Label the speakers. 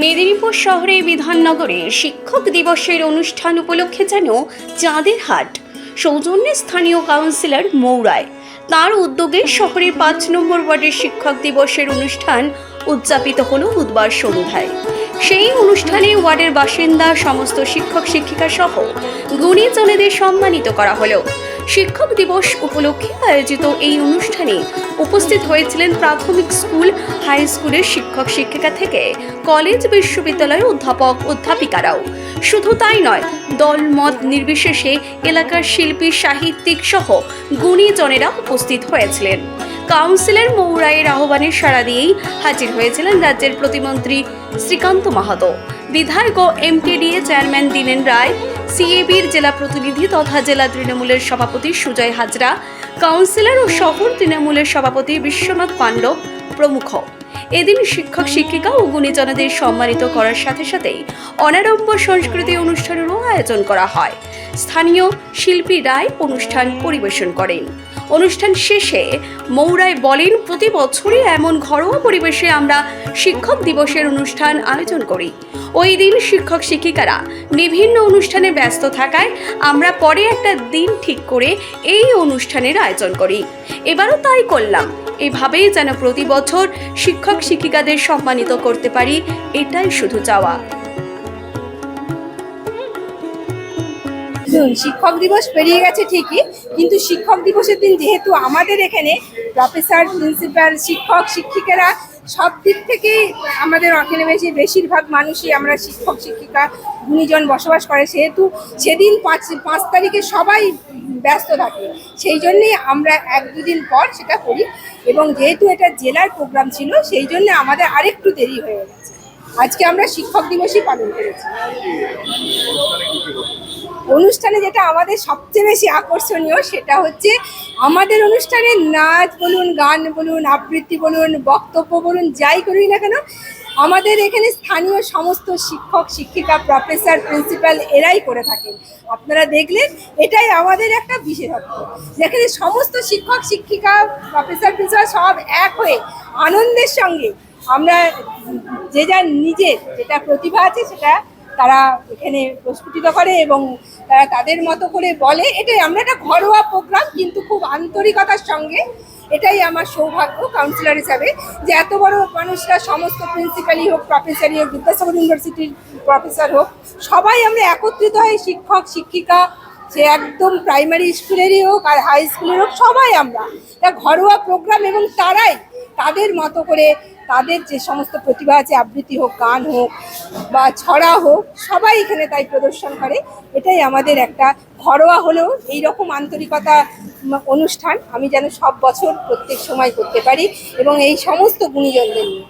Speaker 1: মেদিনীপুর শহরে বিধাননগরে শিক্ষক দিবসের অনুষ্ঠান উপলক্ষে যেন চাঁদের হাট সৌজন্যে স্থানীয় কাউন্সিলর মৌরায়। তার উদ্যোগে শহরের পাঁচ নম্বর ওয়ার্ডের শিক্ষক দিবসের অনুষ্ঠান উদযাপিত হলো বুধবার সন্ধ্যায়। সেই অনুষ্ঠানে ওয়ার্ডের বাসিন্দা, সমস্ত শিক্ষক শিক্ষিকা সহ গুণীজনেদের সম্মানিত করা হলো। শিক্ষক দিবস উপলক্ষে আয়োজিত এই অনুষ্ঠানে উপস্থিত হয়েছিলেন প্রাথমিক স্কুল, হাই স্কুলের শিক্ষক শিক্ষিকা থেকে কলেজ বিশ্ববিদ্যালয়ের অধ্যাপক অধ্যাপিকারাও। শুধু তাই নয় দল মত নির্বিশেষে এলাকার শিল্পী, সাহিত্যিক সহ গুণীজনেরা উপস্থিত হয়েছিলেন। কাউন্সিলর মৌরায়ের আহ্বানে সাড়া দিয়েই হাজির হয়েছিলেন রাজ্যের প্রতিমন্ত্রী শ্রীকান্ত মাহাতো। বিধায়ক ও এমকেডিএ চেয়ারম্যান দীনেন রায় সিএবির জেলা প্রতিনিধি তথা জেলা তৃণমূলের সভাপতি সুজয় হাজরা, কাউন্সিলর ও শহর তৃণমূলের সভাপতি বিশ্বনাথ পাণ্ডব প্রমুখ। এদিন শিক্ষক, শিক্ষিকা ও গুণীজনদের সম্মানিত করার সাথে সাথেই অনারম্ভ সংস্কৃতি অনুষ্ঠানেরও আয়োজন করা হয়। স্থানীয় শিল্পী রায় অনুষ্ঠান পরিবেশন করেন। অনুষ্ঠান শেষে মৌরায় বলেন, প্রতি বছরই এমন ঘরোয়া পরিবেশে আমরা শিক্ষক দিবসের অনুষ্ঠান আয়োজন করি। ওই দিন শিক্ষক শিক্ষিকারা বিভিন্ন অনুষ্ঠানে ব্যস্ত থাকায় আমরা পরে একটা দিন ঠিক করে এই অনুষ্ঠানের আয়োজন করি। এবারও তাই করলাম। এভাবেই যেন প্রতি বছর শিক্ষক শিক্ষিকাদের সম্মানিত করতে পারি, এটাই শুধু চাওয়া।
Speaker 2: দেখুন, শিক্ষক দিবস পেরিয়ে গেছে ঠিকই, কিন্তু শিক্ষক দিবসের দিন যেহেতু আমাদের এখানে প্রফেসর প্রিন্সিপাল শিক্ষক, শিক্ষিকারা সব দিক থেকেই আমাদের এখানে বেশি বেশিরভাগ মানুষই আমরা শিক্ষক, শিক্ষিকা, গুণীজন বসবাস করে। সেহেতু সেদিন পাঁচ পাঁচ তারিখে সবাই ব্যস্ত থাকে। সেই জন্যেই আমরা এক দুদিন পর সেটা করি এবং যেহেতু এটা জেলার প্রোগ্রাম ছিল, সেই জন্য আমাদের আরেকটু দেরি হয়ে গেছে। আজকে আমরা শিক্ষক দিবসই পালন করেছি। অনুষ্ঠানে যেটা আমাদের সবচেয়ে বেশি আকর্ষণীয় সেটা হচ্ছে আমাদের অনুষ্ঠানে নাচ বলুন, গান বলুন, আবৃত্তি বলুন, বক্তব্য বলুন, যাই করি না কেন, আমাদের এখানে স্থানীয় সমস্ত শিক্ষক, শিক্ষিকা প্রফেসর প্রিন্সিপাল এরাই করে থাকেন। আপনারা দেখলেন এটাই আমাদের একটা বিশেষত্ব। যেখানে সমস্ত শিক্ষক, শিক্ষিকা প্রফেসর প্রিন্সিপাল সব এক হয়ে আনন্দের সঙ্গে আমরা যে যার নিজের যেটা প্রতিভা আছে সেটা তারা এখানে প্রস্ফুটিত করে এবং তারা তাদের মতো করে বলে। এটাই আমরা একটা ঘরোয়া প্রোগ্রাম কিন্তু খুব আন্তরিকতার সঙ্গে এটাই আমার সৌভাগ্য কাউন্সিলর হিসাবে যে এত বড় মানুষরা সমস্ত প্রিন্সিপালই হোক প্রফেসরই হোক, বিদ্যাসাগর ইউনিভার্সিটির প্রফেসর হোক, সবাই আমরা একত্রিত হয়ে শিক্ষক, শিক্ষিকা, সে একদম প্রাইমারি স্কুলেরই হোক আর হাই স্কুলের হোক, সবাই আমরা এটা ঘরোয়া প্রোগ্রাম এবং তারাই তাদের মতো করে তাদের যে সমস্ত প্রতিভা আছে, আবৃত্তি হোক, গান হোক বা ছড়া হোক, সবাই এখানে তাই প্রদর্শন করে। এটাই আমাদের একটা ঘরোয়া হলেও এই রকম আন্তরিকতা অনুষ্ঠান আমি যেন সব বছর প্রত্যেক সময় করতে পারি এবং এই সমস্ত গুণীজনদের নিয়ে।